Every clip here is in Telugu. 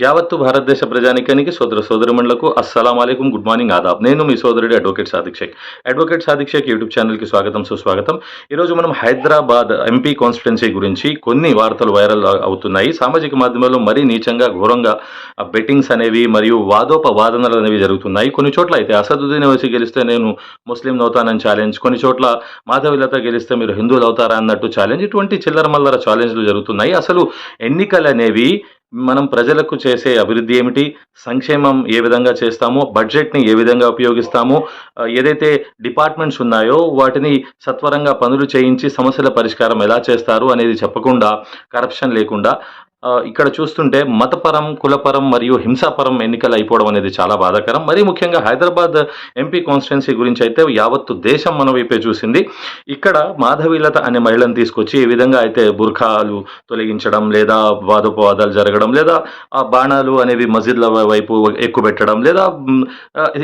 యావత్తు భారతదేశ ప్రజానికానికి సోదర సోదరిమణులకు అస్సలం అలైకుం గుడ్ మార్నింగ్ ఆదాబ్. నేను మీ సోదరుడి advocate Sadiq Sheikh. Advocate Sadiq Sheikh YouTube ఛానల్కి స్వాగతం సుస్వాగతం. ఈరోజు మనం హైదరాబాద్ ఎంపీ కాన్స్టిట్యున్సీ గురించి కొన్ని వార్తలు వైరల్ అవుతున్నాయి. సామాజిక మాధ్యమాల్లో మరీ నీచంగా ఘోరంగా బెట్టింగ్స్ అనేవి మరియు వాదోపవాదనలు అనేవి జరుగుతున్నాయి. కొన్ని చోట్ల అయితే అసదుద్దీన్ ఓవైసీ గెలిస్తే నేను ముస్లిం అవుతానని ఛాలెంజ్. కొన్ని చోట్ల మాధవిలత గెలిస్తే మీరు హిందువులు అవుతారా అన్నట్టు ఛాలెంజ్. ఇటువంటి చిల్లర మల్లర ఛాలెంజ్లు జరుగుతున్నాయి. అసలు ఎన్నికలు అనేవి మనం ప్రజలకు చేసే అభివృద్ధి ఏమిటి? సంక్షేమం ఏ విధంగా చేస్తామో? బడ్జెట్ని ఏ విధంగా ఉపయోగిస్తామో? ఏదైతే డిపార్ట్మెంట్స్ ఉన్నాయో వాటిని సత్వరంగా పనులు చేయించి సమస్యల పరిష్కారం ఎలా చేస్తారు అనేది చెప్పకుండా కరప్షన్ లేకుండా ఇక్కడ చూస్తుంటే మతపరం కులపరం మరియు హింసాపరం ఎన్నికలు అయిపోవడం అనేది చాలా బాధాకరం. మరీ ముఖ్యంగా హైదరాబాద్ ఎంపీ కాన్స్టిట్యున్సీ గురించి అయితే యావత్తు దేశం మన వైపే చూసింది. ఇక్కడ మాధవీలత అనే మహిళను తీసుకొచ్చి ఈ విధంగా అయితే బుర్ఖాలు తొలగించడం లేదా వాదోపవాదాలు జరగడం లేదా ఆ బాణాలు అనేవి మస్జిద్ల వైపు ఎక్కుబెట్టడం లేదా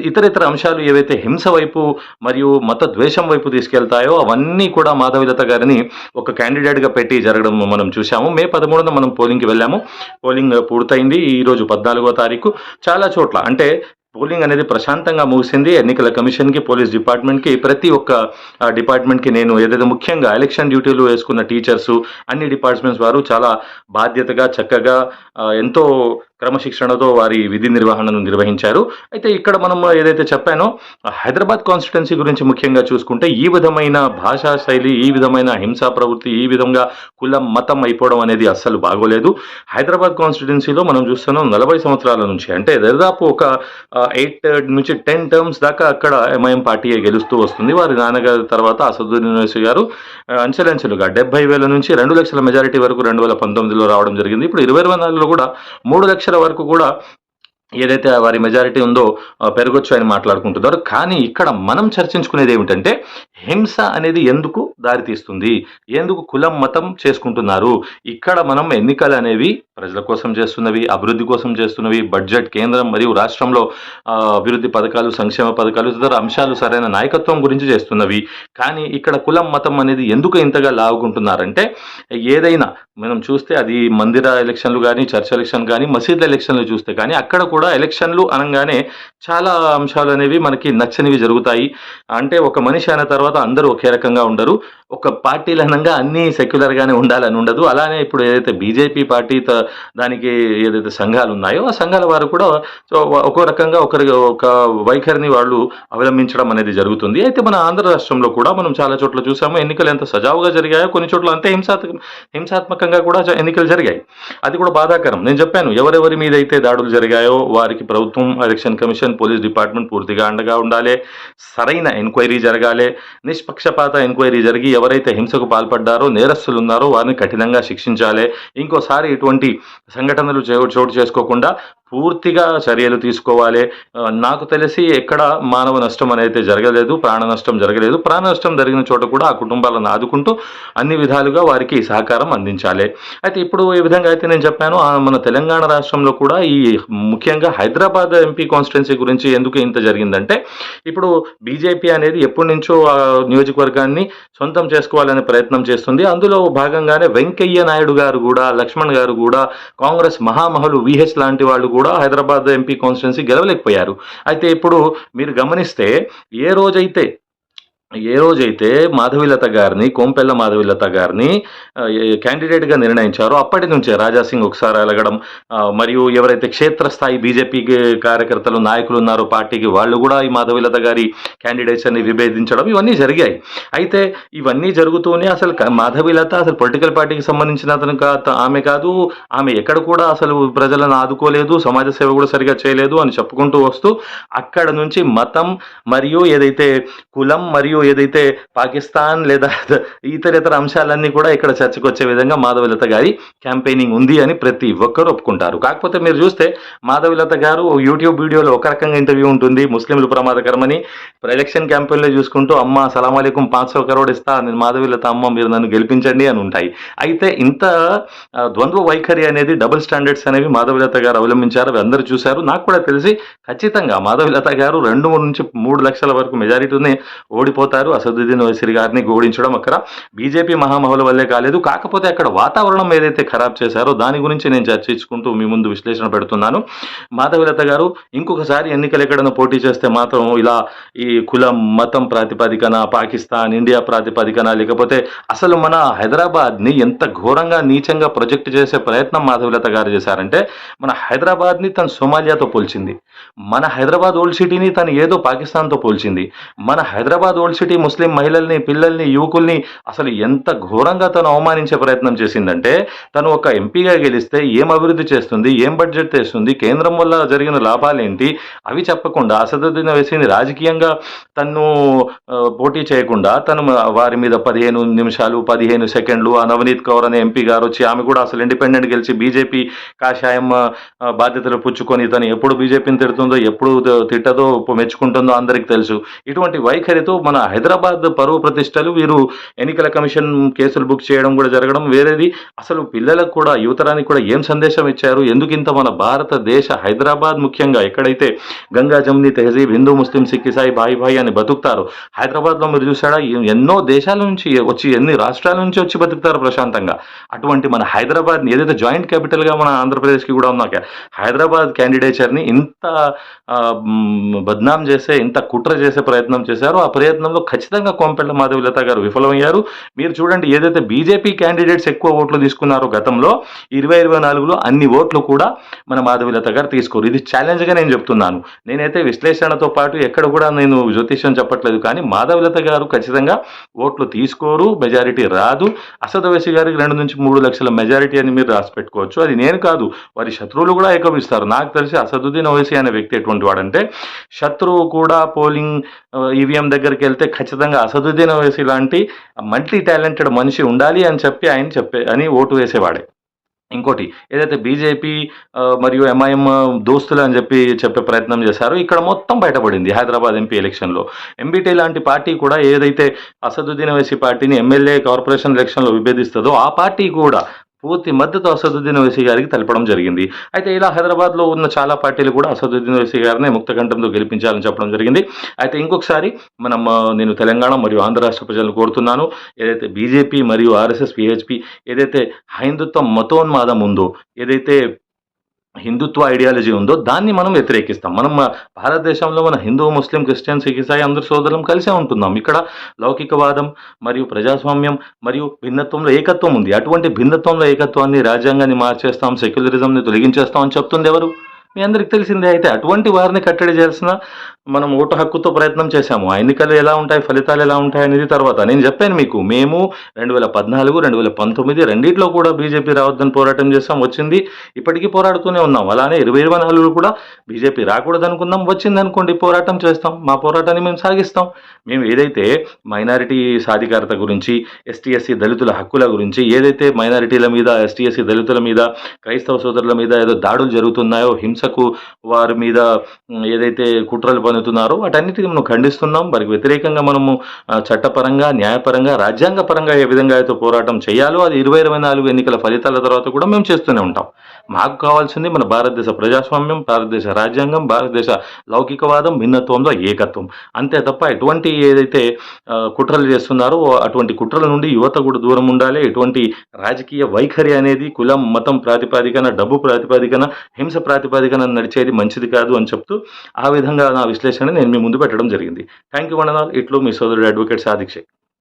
ఇతర ఇతర అంశాలు ఏవైతే హింస వైపు మరియు మత ద్వేషం వైపు తీసుకెళ్తాయో అవన్నీ కూడా మాధవీలత గారిని ఒక క్యాండిడేట్గా పెట్టి జరగడం మనం చూసాము మే పదమూడున మనం పోలింగ్కి వెళ్ళాము. పోలింగ్ పూర్తయింది. ఈరోజు పద్నాలుగో తారీఖు. చాలా చోట్ల అంటే పోలింగ్ అనేది ప్రశాంతంగా ముగిసింది. ఎన్నికల కమిషన్కి పోలీస్ డిపార్ట్మెంట్కి ప్రతి ఒక్క డిపార్ట్మెంట్కి నేను ఏదైతే ముఖ్యంగా ఎలక్షన్ డ్యూటీలు వేసుకున్న టీచర్స్ అన్ని డిపార్ట్మెంట్స్ వారు చాలా బాధ్యతగా చక్కగా ఎంతో క్రమశిక్షణతో వారి విధి నిర్వహణను నిర్వహించారు. అయితే ఇక్కడ మనం ఏదైతే చెప్పానో హైదరాబాద్ కాన్స్టిట్యున్సీ గురించి ముఖ్యంగా చూసుకుంటే ఈ విధమైన భాషా శైలి ఈ విధమైన హింసా ప్రవృత్తి ఈ విధంగా కులం మతం అయిపోవడం అనేది అస్సలు బాగోలేదు. హైదరాబాద్ కాన్స్టిట్యున్సీలో మనం చూస్తున్నాం నలభై సంవత్సరాల నుంచి అంటే దాదాపు ఒక ఎయిట్ నుంచి టెన్ టర్మ్స్ దాకా అక్కడ ఎంఐఎం పార్టీ గెలుస్తూ వస్తుంది. వారి నాన్నగారి తర్వాత అసదుద్దీన్ ఓవైసీ గారు అంచెలంచెలుగా డెబ్బై వేల నుంచి రెండు లక్షల మెజారిటీ వరకు రెండు వేల పంతొమ్మిదిలో రావడం జరిగింది. ఇప్పుడు ఇరవై ఇరవై నాలుగులో కూడా మూడు లక్షల వరకు కూడా ఏదైతే వారి మెజారిటీ ఉందో పెరగొచ్చు అని మాట్లాడుకుంటున్నారు. కానీ ఇక్కడ మనం చర్చించుకునేది ఏమిటంటే హింస అనేది ఎందుకు దారితీస్తుంది? ఎందుకు కులం మతం చేసుకుంటున్నారు? ఇక్కడ మనం ఎన్నికలు అనేవి ప్రజల కోసం చేస్తున్నవి అభివృద్ధి కోసం చేస్తున్నవి బడ్జెట్ కేంద్రం మరియు రాష్ట్రంలో అభివృద్ధి పథకాలు సంక్షేమ పథకాలు ఇతర అంశాలు సరైన నాయకత్వం గురించి చేస్తున్నవి. కానీ ఇక్కడ కులం మతం అనేది ఎందుకు ఇంతగా లాగుకుంటున్నారంటే ఏదైనా మనం చూస్తే అది మందిర ఎలక్షన్లు కానీ చర్చ్ ఎలక్షన్ కానీ మసీద్ ఎలక్షన్లు చూస్తే కానీ అక్కడ కూడా ఎలక్షన్లు అనగానే చాలా అంశాలు అనేవి మనకి నచ్చనివి జరుగుతాయి. అంటే ఒక మనిషి అయిన తర్వాత అందరూ ఒకే రకంగా ఉండరు. ఒక పార్టీలు అనగా అన్నీ సెక్యులర్గానే ఉండాలని ఉండదు. అలానే ఇప్పుడు ఏదైతే బీజేపీ పార్టీ త- దానికి ఏదైతే సంఘాలు ఉన్నాయో ఆ సంఘాల వారు కూడా సో ఒక్కో రకంగా ఒకరి ఒక వైఖరిని వాళ్ళు అవలంబించడం అనేది జరుగుతుంది. అయితే మన ఆంధ్ర రాష్ట్రంలో కూడా మనం చాలా చోట్ల చూసాము ఎన్నికలు ఎంత సజావుగా జరిగాయో కొన్ని చోట్ల అంతే హింసాత్మక హింసాత్మకంగా కూడా ఎన్నికలు జరిగాయి. అది కూడా బాధాకరం. నేను చెప్పాను ఎవరెవరి మీద అయితే దాడులు జరిగాయో వారికి ప్రభుత్వం ఎలక్షన్ కమిషన్ పోలీస్ డిపార్ట్మెంట్ పూర్తిగా అండగా ఉండాలి. సరైన ఎంక్వైరీ జరగాలి. నిష్పక్షపాత ఎంక్వైరీ జరిగి ఎవరైతే హింసకు పాల్పడ్డారో నేరస్తులు ఉన్నారో వారిని కఠినంగా శిక్షించాలి. ఇంకోసారి ఇటువంటి సంఘటనలు చోటు చేసుకోకుండా పూర్తిగా చర్యలు తీసుకోవాలి. నాకు తెలిసి ఎక్కడ మానవ నష్టం అనేది జరగలేదు ప్రాణ నష్టం జరగలేదు. ప్రాణ నష్టం జరిగిన చోట కూడా ఆ కుటుంబాలను ఆదుకుంటూ అన్ని విధాలుగా వారికి సహకారం అందించాలి. అయితే ఇప్పుడు ఏ విధంగా అయితే నేను చెప్పాను ఆ, మన తెలంగాణ రాష్ట్రంలో కూడా ఈ ముఖ్యంగా హైదరాబాద్ ఎంపీ కాన్స్టిట్యున్సీ గురించి ఎందుకు ఇంత జరిగిందంటే ఇప్పుడు బీజేపీ అనేది ఎప్పటి నుంచో ఆ నియోజకవర్గాన్ని సొంతం చేసుకోవాలనే ప్రయత్నం చేస్తుంది. అందులో భాగంగానే వెంకయ్య నాయుడు గారు కూడా లక్ష్మణ్ గారు కూడా కాంగ్రెస్ మహామహులు విహెచ్ లాంటి వాళ్ళు కూడా హైదరాబాద్ ఎంపీ కాన్స్టిట్యున్సీ గెలవలేకపోయారు. అయితే ఇప్పుడు మీరు గమనిస్తే ఏ రోజైతే ఏ రోజైతే మాధవిలత గారిని కోంపెల్ల మాధవిలత గారిని క్యాండిడేట్గా నిర్ణయించారో అప్పటి నుంచే రాజాసింగ్ ఒకసారి అలగడం మరియు ఎవరైతే క్షేత్రస్థాయి బీజేపీ కార్యకర్తలు నాయకులు ఉన్నారో పార్టీకి వాళ్ళు కూడా ఈ మాధవిలత గారి క్యాండిడేట్స్ అని విభేదించడం ఇవన్నీ జరిగాయి. అయితే ఇవన్నీ జరుగుతూనే అసలు మాధవిలత అసలు పొలిటికల్ పార్టీకి సంబంధించిన అతను ఆమె కాదు ఆమె ఎక్కడ కూడా అసలు ప్రజలను ఆదుకోలేదు సమాజ సేవ కూడా సరిగా చేయలేదు అని చెప్పుకుంటూ వస్తూ అక్కడ నుంచి మతం మరియు ఏదైతే కులం మరియు ఏదైతే పాకిస్తాన్ లేదా ఇతర ఇతర అంశాలన్నీ కూడా ఇక్కడ చర్చకు వచ్చే విధంగా మాధవలత గారి క్యాంపెయినింగ్ ఉంది అని ప్రతి ఒక్కరు ఒప్పుకుంటారు. కాకపోతే మీరు చూస్తే మాధవలత గారు యూట్యూబ్ వీడియోలో ఒక రకంగా ఇంటర్వ్యూ ఉంటుంది. ముస్లింలు ప్రమాదకరమని ఎలక్షన్ క్యాంపెయిన్లో చూసుకుంటూ అమ్మ సలాం అలైకుం పాంచ్ సో కరోడ్ ఇస్తా నేను మాధవీలత అమ్మ మీరు నన్ను గెలిపించండి అని ఉంటాయి. అయితే ఇంత ద్వంద్వ వైఖరి అనేది డబుల్ స్టాండర్డ్స్ అనేవి మాధవీలత గారు అవలంబించారు. అవి అందరూ చూశారు. నాకు కూడా తెలిసి ఖచ్చితంగా మాధవీలత గారు రెండు నుంచి మూడు లక్షల వరకు మెజారిటీని ఓడిపోతారు. విఫలమవుతారు అసదుద్దీన్ ఓవైసీ గారిని ఓడించడం అక్కడ. బీజేపీ మహామహుల వల్లే కాలేదు. కాకపోతే అక్కడ వాతావరణం ఏదైతే ఖరాబ్ చేశారో దాని గురించి నేను చర్చించుకుంటూ మీ ముందు విశ్లేషణ పెడుతున్నాను. మాధవలత గారు ఇంకొకసారి ఎన్నికలు ఎక్కడైనా పోటీ చేస్తే మాత్రం ఇలా ఈ కులం మతం ప్రాతిపదికన పాకిస్తాన్ ఇండియా ప్రాతిపదికన లేకపోతే అసలు మన హైదరాబాద్ని ఎంత ఘోరంగా నీచంగా ప్రొజెక్ట్ చేసే ప్రయత్నం మాధవలత గారు చేశారంటే మన హైదరాబాద్ని తను సోమాలియాతో పోల్చింది. మన హైదరాబాద్ ఓల్డ్ సిటీని తను ఏదో పాకిస్తాన్తో పోల్చింది. మన హైదరాబాద్ ఓల్డ్ యూనివర్సిటీ ముస్లిం మహిళల్ని పిల్లల్ని యువకుల్ని అసలు ఎంత ఘోరంగా తను అవమానించే ప్రయత్నం చేసిందంటే తను ఒక ఎంపీగా గెలిస్తే ఏం అభివృద్ధి చేస్తుంది ఏం బడ్జెట్ తెస్తుంది కేంద్రం వల్ల జరిగిన లాభాలేంటి అవి చెప్పకుండా అసదుద్దీన్ వేసింది రాజకీయంగా తను పోటీ చేయకుండా తను వారి మీద పదిహేను నిమిషాలు పదిహేను సెకండ్లు ఆ నవనీత్ కౌర్ అనే ఎంపీ గారు వచ్చి ఆమె కూడా అసలు ఇండిపెండెంట్ గెలిచి బీజేపీ కాషాయం బాధ్యతలు పుచ్చుకొని తను ఎప్పుడు బీజేపీని తిడుతుందో ఎప్పుడు తిట్టదో మెచ్చుకుంటుందో అందరికీ తెలుసు. ఇటువంటి వైఖరితో మన హైదరాబాద్ పరువు ప్రతిష్టలు వీరు ఎన్నికల కమిషన్ కేసులు బుక్ చేయడం కూడా జరగడం వేరేది. అసలు పిల్లలకు కూడా యువతరానికి కూడా ఏం సందేశం ఇచ్చారు? ఎందుకు ఇంత మన భారతదేశ హైదరాబాద్ ముఖ్యంగా ఎక్కడైతే గంగా జమ్ని తెహజీబ్ హిందూ ముస్లిం సిక్ ఇసాయి బాయి బాయి అని బతుకుతారు హైదరాబాద్లో మీరు చూసాడా ఎన్నో దేశాల నుంచి వచ్చి ఎన్ని రాష్ట్రాల నుంచి వచ్చి బతుకుతారు ప్రశాంతంగా. అటువంటి మన హైదరాబాద్ని ఏదైతే జాయింట్ క్యాపిటల్గా మన ఆంధ్రప్రదేశ్కి కూడా ఉన్నా హైదరాబాద్ క్యాండిడేచర్ని ఇంత బద్నాం చేసే ఇంత కుట్ర చేసే ప్రయత్నం చేశారో ఆ ప్రయత్నంలో ఖచ్చితంగా కోంపెళ్ళ మాధవిలత గారు విఫలమయ్యారు. మీరు చూడండి ఏదైతే బీజేపీ క్యాండిడేట్స్ ఎక్కువ ఓట్లు తీసుకున్నారో గతంలో ఇరవై ఇరవై నాలుగులో అన్ని ఓట్లు కూడా మన మాధవిలత గారు తీసుకోరు. ఇది ఛాలెంజ్గా నేను చెప్తున్నాను. నేనైతే విశ్లేషణతో పాటు ఎక్కడ కూడా నేను జ్యోతిష్యం చెప్పట్లేదు కానీ మాధవిలత గారు ఖచ్చితంగా ఓట్లు తీసుకోరు మెజారిటీ రాదు. అసదవేసి గారికి రెండు నుంచి మూడు లక్షల మెజారిటీ అని మీరు రాసి పెట్టుకోవచ్చు. అది నేను కాదు వారి శత్రువులు కూడా ఏకవిస్తారు నాకు తెలిసి అసదుద్దీన్ ఓవైసీ అనే వ్యక్తి ఎటువంటి వాడంటే శత్రువు కూడా పోలింగ్ ఈవీఎం దగ్గరికి వెళ్తే ఖచ్చితంగా అసదుద్దీన్ ఓవైసీ లాంటి మల్టీ టాలెంటెడ్ మనిషి ఉండాలి అని చెప్పి ఆయన చెప్పే అని ఓటు వేసేవాడే. ఇంకోటి ఏదైతే బీజేపీ మరియు ఎంఐఎం దోస్తులు అని చెప్పి చెప్పే ప్రయత్నం చేశారో ఇక్కడ మొత్తం బయటపడింది హైదరాబాద్ ఎంపీ ఎలక్షన్లో. ఎంబీటీ లాంటి పార్టీ కూడా ఏదైతే అసదుద్దీన్ వేసి పార్టీని ఎమ్మెల్యే కార్పొరేషన్ ఎలక్షన్లో విభేదిస్తుందో ఆ పార్టీ కూడా పూర్తి మద్దతు అసదుద్దీన్ ఓవైసీ గారికి తెలపడం జరిగింది. అయితే ఇలా హైదరాబాద్లో ఉన్న చాలా పార్టీలు కూడా అసదుద్దీన్ ఓవైసీ గారిని ముక్తకంఠంతో గెలిపించాలని చెప్పడం జరిగింది. అయితే ఇంకొకసారి మనం నేను తెలంగాణ మరియు ఆంధ్ర రాష్ట్ర ప్రజలను కోరుతున్నాను. ఏదైతే బీజేపీ మరియు ఆర్ఎస్ఎస్ పిహెచ్పి ఏదైతే హైందుత్వ మతోన్మాదం ఉందో ఏదైతే హిందుత్వ ఐడియాలజీ ఉందో దాన్ని మనం వ్యతిరేకిస్తాం. మనం భారతదేశంలో మన హిందూ ముస్లిం క్రిస్టియన్ సిక్ ఇసాయి అందరు సోదరులం కలిసే ఉంటున్నాం. ఇక్కడ లౌకికవాదం మరియు ప్రజాస్వామ్యం మరియు భిన్నత్వంలో ఏకత్వం ఉంది. అటువంటి భిన్నత్వంలో ఏకత్వాన్ని రాజ్యాంగాన్ని మార్చేస్తాం సెక్యులరిజంని తొలగించేస్తాం అని చెప్తుంది ఎవరు? మీ అందరికి తెలిసిందే అయితే అటువంటి వారిని కట్టడి చేయాల్సిన మనం ఓటు హక్కుతో ప్రయత్నం చేశాము. ఆ ఎన్నికలు ఎలా ఉంటాయి ఫలితాలు ఎలా ఉంటాయి అనేది తర్వాత. నేను చెప్పాను మీకు మేము రెండు వేల పద్నాలుగు రెండు వేల పంతొమ్మిది రెండిట్లో కూడా బీజేపీ రావద్దని పోరాటం చేస్తాం వచ్చింది. ఇప్పటికీ పోరాడుతూనే ఉన్నాం. అలానే ఇరవై ఇరవై నాలుగులో కూడా బీజేపీ రాకూడదు అనుకుందాం వచ్చింది అనుకోండి పోరాటం చేస్తాం. మా పోరాటాన్ని మేము సాగిస్తాం. మేము ఏదైతే మైనారిటీ సాధికారత గురించి ఎస్టీ ఎస్సీ దళితుల హక్కుల గురించి ఏదైతే మైనారిటీల మీద ఎస్టీ ఎస్సీ దళితుల మీద క్రైస్తవ సోదరుల మీద ఏదో దాడులు జరుగుతున్నాయో హింసకు వారి మీద ఏదైతే కుట్రలు పన్నుతున్నారో వాటన్నిటికీ మనం ఖండిస్తున్నాం. వారికి వ్యతిరేకంగా మనము చట్టపరంగా న్యాయపరంగా రాజ్యాంగపరంగా ఏ విధంగా అయితే పోరాటం చేయాలో అది ఇరవై ఇరవై నాలుగు ఎన్నికల ఫలితాల తర్వాత కూడా మేము చేస్తూనే ఉంటాం. మాకు కావాల్సింది మన భారతదేశ ప్రజాస్వామ్యం భారతదేశ రాజ్యాంగం భారతదేశ లౌకికవాదం భిన్నత్వంలో ఏకత్వం. అంతే తప్ప ఎటువంటి ఏదైతే కుట్రలు చేస్తున్నారో అటువంటి కుట్రల నుండి యువత కూడా దూరం ఉండాలి. ఎటువంటి రాజకీయ వైఖరి అనేది కులం మతం ప్రాతిపాదికన డబ్బు ప్రాతిపాదికన హింస ప్రాతిపాదికన నడిచేది మంచిది కాదు అని చెప్తూ ఆ విధంగా నా విశ్లేషణ నేను మీ ముందు పెట్టడం జరిగింది. థ్యాంక్ యూ వన్ ఆల్ ఇట్లు మీ సోదరుడు అడ్వకేట్ సాదిక్